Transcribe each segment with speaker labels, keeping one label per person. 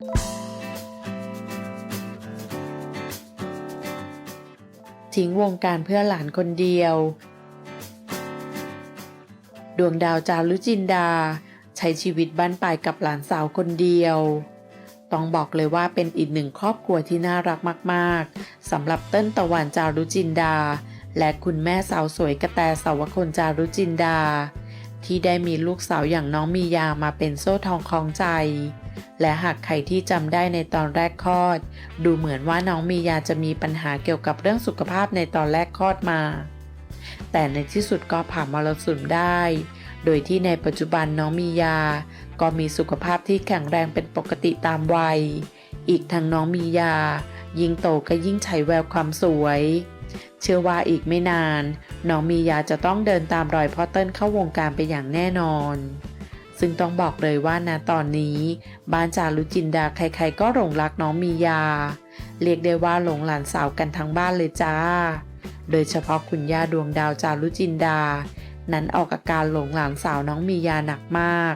Speaker 1: ทิ้งวงการเพื่อหลานคนเดียว ดวงดาวจารุจินดา ใช้ชีวิตบ้านปลายกับหลานสาวคนเดียว ต้องบอกเลยว่าเป็นอีกหนึ่งครอบครัวที่น่ารักมากๆสำหรับเต้นตะวันจารุจินดา และคุณแม่สาวสวยกระแตสาวคนจารุจินดา ที่ได้มีลูกสาวอย่างน้องมียามาเป็นโซ่ทองคล้องใจ และหากใครที่จำได้ในตอนแรกคลอด ดูเหมือนว่าน้องมียาจะมีปัญหาเกี่ยวกับเรื่องสุขภาพในตอนแรกคลอดมา แต่ในที่สุดก็ผ่านมรสุมได้ โดยที่ในปัจจุบันน้องมียา ก็มีสุขภาพที่แข็งแรงเป็นปกติตามวัย อีกทั้งน้องมียา ยิ่งโตก็ยิ่งใช้แววความสวย เชื่อว่าอีกไม่นาน น้องมียาจะต้องเดินตามรอยพ่อเติ้ลเข้าวงการไปอย่างแน่นอน ซึ่งต้องบอกเลยว่าณตอนนี้ บ้านจารุจินดาใครๆก็หลงรักน้องมียา เรียกได้ว่าหลงหลานสาวกันทั้งบ้านเลยจ้า โดยเฉพาะคุณย่าดวงดาวจารุจินดา นั้นออกอาการหลงหลานสาวน้องมียาหนักมาก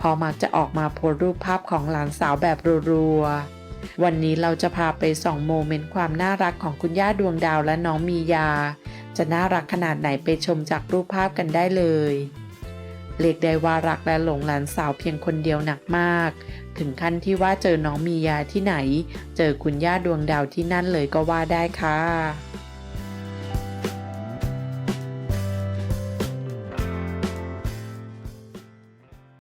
Speaker 1: พอมักจะออกมาโพสรูปภาพของหลานสาวแบบรัวๆ วันนี้เราจะพาไปส่องโมเมนต์ความน่ารักของคุณย่าดวงดาวและน้องมียา จะน่ารักขนาดไหนไปชมจากรูปภาพกันได้เลย เรียกได้ว่ารักและหลงหลานสาวเพียงคนเดียวหนักมาก ถึงขั้นที่ว่าเจอน้องมียาที่ไหน เจอคุณย่าดวงดาวที่นั่นเลยก็ว่าได้ค่ะ